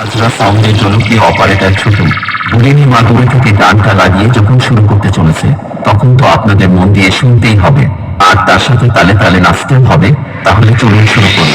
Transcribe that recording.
হাজরা সাউন্ডের জনপ্রিয় অপারেটর ছোট। বুড়িনি মাদুরে থেকে গানটা লাগিয়ে যখন শুরু করতে চলেছে, তখন তো আপনাদের মন দিয়ে শুনতেই হবে। আর তার সাথে তালে তালে নাচতেও হবে। তাহলে চলুন শুরু করি